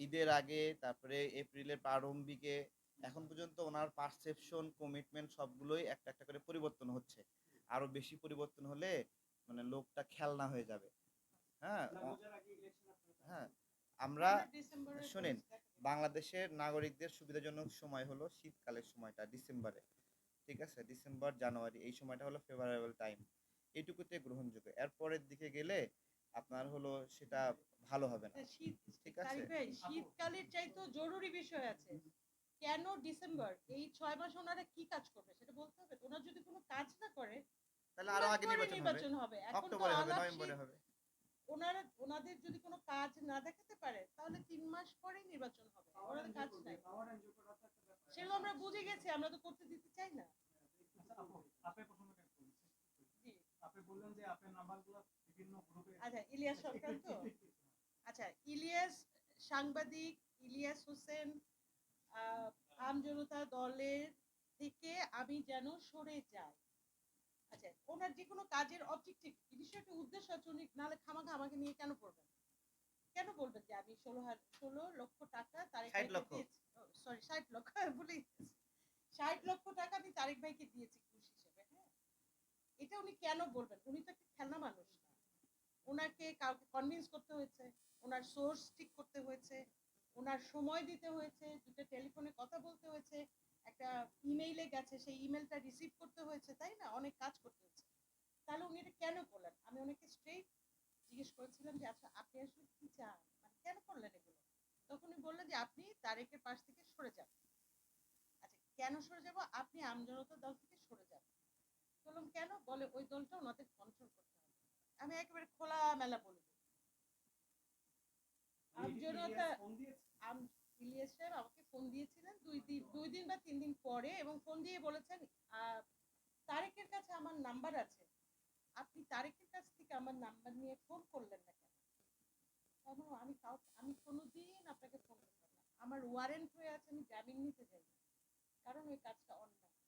ঈদের আগে তারপরে এপ্রিলের প্রারম্ভিকে এখন পর্যন্ত ওনার পারসেপশন কমিটমেন্ট সবগুলোই একটা একটা করে পরিবর্তন হচ্ছে। আরও বেশি পরিবর্তন হলে মানে লোকটা খেলনা হয়ে যাবে। হ্যাঁ হ্যাঁ আমরা শোনেন, বাংলাদেশের নাগরিকদের সুবিধাজনক সময় হলো শীতকালের সময়টা ডিসেম্বরে ঠিক আছে? ডিসেম্বর জানুয়ারি এই সময়টা হলো ফেভারেবল টাইম এইটুকুতে গ্রহণযোগ্য। এর পরের দিকে গেলে আপনার হলো সেটা ভালো হবে না। শীত ঠিক আছে? শীতকালের চাইতো জরুরি বিষয় আছে। কেন ডিসেম্বর? এই ছয় মাস ওনারা কি কাজ করবে সেটা বলতে হবে? তো। ওনারা যদি কোনো কাজ না করে তাহলে আরও আগে নির্বাচন হবে। হবে। এখন তো অক্টোবরে হবে নভেম্বরে হবে। ওনারা ওনাদের যদি কোনো কাজ না দেখাতে পারে তাহলে তিন মাস পরেই নির্বাচন হবে। ওনাদের কাজ নাই। সেগুলো আমরা বুঝে গেছি আমরা তো করতে দিতে চাই না। আপনি বললেন যে আপনার নাম্বারগুলো বিভিন্ন গ্রুপে আচ্ছা ইলিয়াস সরকার তো? আচ্ছা ইলিয়াস সাংবাদিক ইলিয়াস হোসেন আম জনতা দলের থেকে আমি যেন সরে যাই। আচ্ছা ওনার যে কোনো কাজের অবজেক্টিভ বিষয়টা উদ্দেশ্য আছে উনি নাহলে খামাখা আমাকে নিয়ে কেন পড়বেন কেন বলবেন যে আমি ষোলো ষোলো লক্ষ টাকা তারেক 60 ভাইকে দিয়েছি? সরি ষাট লক্ষ বলে ষাট লক্ষ টাকা আমি তারেক ভাইকে দিয়েছি ঘুষ হিসেবে হ্যাঁ? এটা উনি কেন বলবেন? উনি তো একটা খেলনা মানুষ না। ওনাকে কাউকে কনভিন্স করতে হয়েছে। ওনার সোর্স ঠিক করতে হয়েছে, ওনার সময় দিতে হয়েছে, দুটো টেলিফোনে কথা বলতে হয়েছে, একটা ইমেইলে গেছে, সেই ইমেলটা রিসিভ করতে হয়েছে, তাই না? অনেক কাজ করতে হয়েছে। তাহলে উনি এটা কেন করলেন? আমি ওনাকে স্ট্রেট জিজ্ঞেস করেছিলাম যে আচ্ছা আপনি আসলে কি চান? মানে কেন করলেন এগুলো? তখন উনি বললেন যে, আপনি তারেকের পাশ থেকে সরে যান। আচ্ছা কেন সরে যাব? আপনি আমজনতা দল থেকে সরে যান। বললাম, কেন? বলে, ওই দলটা ওনাদের কন্ট্রোল করতে হবে। আমি একেবারে খোলা মেলা বলে ইলিয়াস সাহেব আমাকে ফোন দিয়েছিলেন দুই দিন দুই দিন বা তিন দিন পরে এবং ফোন দিয়ে বলেছেন তারেকের কাছে আমার নাম্বার আছে। আপনি তারেকের কাছ থেকে আমার নাম্বার নিয়ে ফোন করলেন না কেন? বললাম, আমি কাউ আমি কোনোদিন আপনাকে ফোন করতাম না। আমার ওয়ারেন্ট হয়ে আছে আমি জামিন নিতে যাই কারণ ওই কাজটা অন্যায়।